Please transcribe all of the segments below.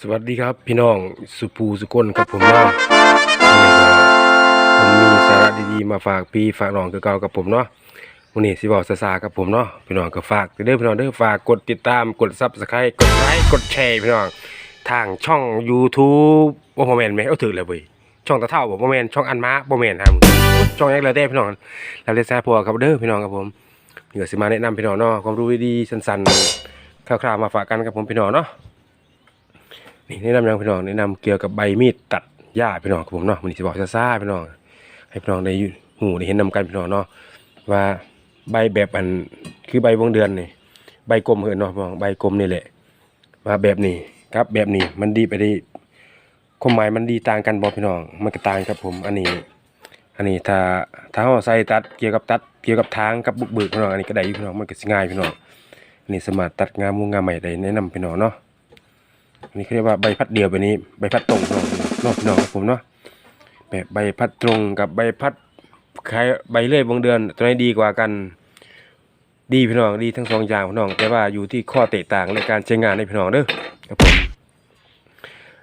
สวัสดีครับพี่น้องสุภูสุคนครับผมเนาะวันนี้ก็ผมมีสาระดีๆมาฝากพี่ฝากน้องเก่าๆกับผมเนาะวันนี้สิบอกซาๆกับผมเนาะพี่น้องก็ฝากเด้อพี่น้องเด้อฝากกดติดตามกด Subscribe กดไลค์กดแชร์พี่น้องทางช่อง YouTube โอ้โหแมนไหมเอาถือเลยเว้ยช่องตะเท่าบ่บ่แมนช่องอันม้าบ่แม่นครับช่องแยกเลยเด้พี่น้องแล้วเลยแซ่พวครับเด้อพี่น้องครับผมนี่ก็สิมาแนะนำพี่น้องเนาะความรู้ดีๆสั้นๆคร่าวๆมาฝากกันกับผมพี่น้องเนาะ นี่แนะนำยังพี่น้องแนะนำเกี่ยวกับใบมีดตัดหญ้าพี่น้องครับผมเนาะมันนี้สิบอกซ่าๆพี่น้องให้พี่น้องได้อยู่หูได้เห็นนำกันพี่น้องเนาะว่าใบแบบอันคือใบวงเดือนนี่ใบกลมเหินเนาะพี่น้องใบกลมนี่แหละว่าแบบนี้ครับแบบนี้มันดีไปได้ความหมายมันดีต่างกันบ่พี่น้องมันก็ต่างครับผมอันนี้ อันนี้ถ้าถ้าเราใส่ตัดเกี่ยวกับตัดเกี่ยวกับทางกับบุกเบิกพี่น้องอันนี้ก็ได้อยู่พี่น้องมันก็ง่ายพี่น้องอันนี้สามารถตัดงามมุงงามใหม่ได้แนะนำพี่น้องเนาะ นนี้เขาเรียกว่าใบพัดเดียวแบบนี้ ใบพัดตรงเนาะเนาะพี่น้องครับผมเนาะแบบใบพัดตรงกับใบพัดคล้ายใบเลื่อยวงเดือนตัวไหนดีกว่ากัน ดีพี่น้องดีทั้งสองอย่างพี่น้อง แต่ว่าอยู่ที่ข้อแตกต่างในการใช้งานในพี่น้องเด้อครับผม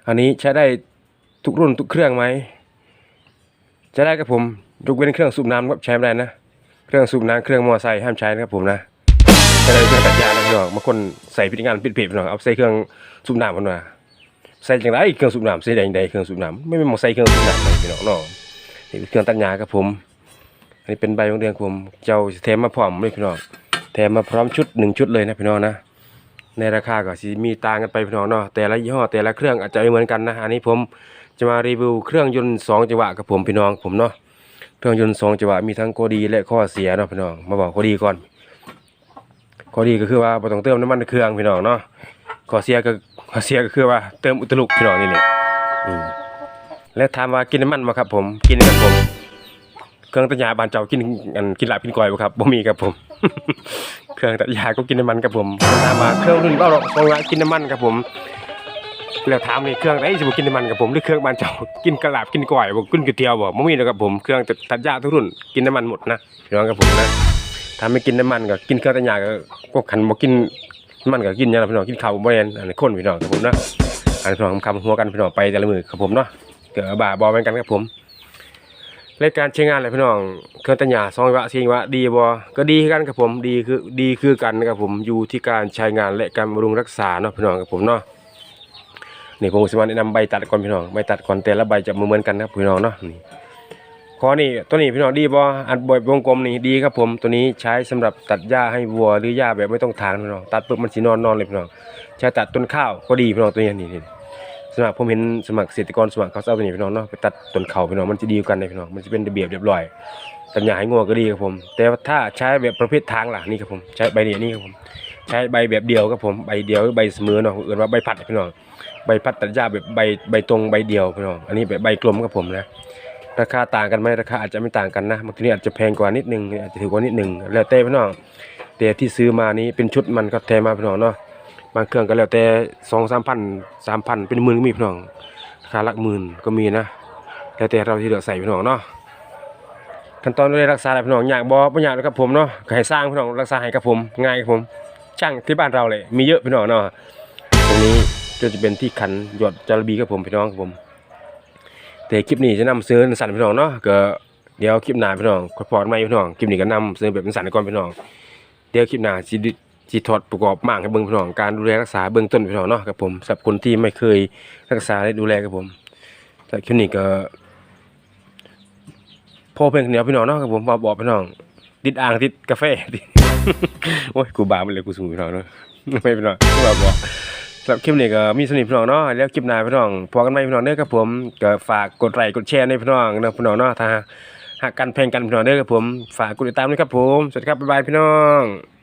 อันนี้ใช้ได้ทุกรุ่นทุกเครื่องไหมใช้ได้ครับผมยกเว้นเครื่องสูบน้ำครับใช้ไม่ได้นะ เครื่องสูบน้ำเครื่องมอไซค์ห้ามใช้นะครับผมนะ ใช้ได้เครื่องตัดหญ้านะพี่น้องบางคนใส่พิธีงานปิดเพจพี่น้องเอาใส่เครื่องสูบน้ำมันว่าใส่จังไรเครื่องสูบน้ำใส่แดงใดเครื่องสูบน้ำไม่เป็นมองใส่เครื่องสูบน้ำเลยพี่น้องเนาะนี่เป็นเครื่องตัดหญ้าครับผมอันนี้เป็นใบของเดือนผมเจ้าแถมมาพร้อมเลยพี่น้องแถมมาพร้อมชุดหนึ่งชุดเลยนะพี่น้องนะในราคาก็สิมีต่างกันไปพี่น้องเนาะแต่ละยี่ห้อแต่ละเครื่องอาจจะไม่เหมือนกันนะอันนี้ผมจะมารีวิวเครื่องยนต์สองจังหวะกับผมพี่น้องผมเนาะเครื่องยนต์สองจังหวะมีทั้งข้อดีและข้อเสียเนาะพี่น้องมาบอกข้อดีก่อน ข้อดีก็คือว่าบ่ต้องเติมน้ำมันเครื่องพี่น้องเนาะข้อเสียก็ข้อเสียก็คือว่าเติมอุตลุกพี่น้องนี่แหละอืมและถามว่ากินน้ำมันมาครับ ผม กินครับผม เครื่องตัดหญ้าบ้านเจ้ากินอันกินลาบกินก้อยบ่ครับบ่มีครับผม เครื่องตัดหญ้าก็กินน้ำมันครับผมถามว่าเครื่องรุ่นเบาหรอกของละกินน้ำมันครับผมแล้วถามนี่เครื่องไหนสิบ่กินน้ำมันครับผมหรือเครื่องบ้านเจ้ากินกระลาบกินก้อยบ่กินก๋วยเตี๋ยวบ่บ่มีหรอกครับผมเครื่องตัดหญ้าทุกรุ่นกินน้ำมันหมดนะพี่น้องครับผมนะ ถ้าไม่กินน้ำมันก็กินเครื่องตัดหญ้าก็ก็ขันบ่กินมันก็กินยังล่ะพี่น้องกินข้าวบ่แม่นอันนี้คนพี่น้องครับผมเนาะอันนี้พี่น้องคำหัวกันพี่น้องไปแต่ละมือครับผมเนาะเกิดบ่าบ่แม่นกันครับผมรายการใช้งานอะไรพี่น้องเครื่องตัดหญ้าซองวะซิงวะดีบ่ก็ดีกันครับผมดีคือดีคือกันนะครับผมอยู่ที่การใช้งานและการบำรุงรักษาเนาะพี่น้องครับผมเนาะนี่ผมสมาแนะนำใบตัดก่อนพี่น้องใบตัดก่อนแต่ละใบจะเหมือนกันครับพี่น้องเนาะนี่ ข้อนี้ตัวนี้พี่น้องดีบ่อันบอยวงกลมนี่ดีครับผมตัวนี้ใช้สำหรับตัดหญ้าให้วัวหรือหญ้าแบบไม่ต้องถางพี่น้องตัดปุ๊บมันสินอนนอนเลยพี่น้องใช้ตัดต้นข้าวก็ดีพี่น้องตัวนี้นี่สมัครผมเห็นสมัครเกษตรกรสมัครเขาเอาตัวนี้พี่น้องเนาะไปตัดต้นเขาพี่น้องมันจะดีกันเลยพี่น้องมันจะเป็นระเบียบเรียบร้อยตัดหญ้าให้งัวก็ดีครับผม แต่ถ้าใช้แบบประเภททางล่ะนี่ครับผมใช้ใบเดียวนี่ครับผมใช้ใบแบบเดียวครับผมใบเดียวใบเสมอเนาะเอื่นว่าใบพัดพี่น้องใบพัดตัดหญ้าแบบใบใบตรงใบเดียวพี่น้องอันนี้แบบใบกลมครับผมนะ ราคาต่างกันไหมราคาอาจจะไม่ต่างกันนะบางทีอาจจะแพงกว่านิดนึงอาจจะถูกกว่านิดนึงแล้วแต่พี่น้องแต่ที่ซื้อมานี้เป็นชุดมันก็แถมมาพี่น้องเนาะบางเครื่องก็แล้วแต่สองสามพันสามพันเป็นหมื่นก็มีพี่น้องราคาหลักหมื่นก็มีนะแล้วแต่เราที่เหลือใส่พี่น้องเนาะขั้นตอนดูแลรักษาอะไรพี่น้องอยากบ่บ่อยากหรครับผมเนาะให้สร้างพี่น้องรักษาให้ครับผมง่ายครับผมช่างที่บ้านเราเลยมีเยอะพี่น้องเนาะตรงนี้ก็จะเป็นที่ขันหยดจาระบีครับผมพี่น้องครับผม แต่คลิปนี้จะนำเสนอสั่นพี่น้องเนาะก็เดี๋ยวคลิปหน้าพี่น้องขอพอดใหม่พี่น้องคลิปนี้ก็นำเสนอแบบสั่นก่อนพี่น้องเดี๋ยวคลิปหน้าสิสิถอดประกอบมากให้เบิ่งพี่น้องการดูแลรักษาเบื้องต้นพี่น้องเนาะครับผมสำหรับคนที่ไม่เคยรักษาและดูแลครับผมแต่คลิปนี้ก็พอเพียงเดียวพี่น้องเนาะครับผมมาบอกพี่น้องติดอ่างติดกาแฟโอ้ยกูบาไปเลยกูสูงพี่น้องเนาะไม่พี่น้องกูบาบอก สำหรับคลิปนี้ก็มีสนิทพี่น้องเนาะแล้วคลิปหน้าพี่น้องพอกันไหมพี่น้องเด้อครับผมก็ฝากกดไลค์กดแชร์ในพี่น้องเนาะพี่น้องเนาะถ้าหากกันเพลงกันพี่น้องเด้อครับผมฝากกดติดตามด้วยครับผมสวัสดีครับบ๊ายบายพี่น้อง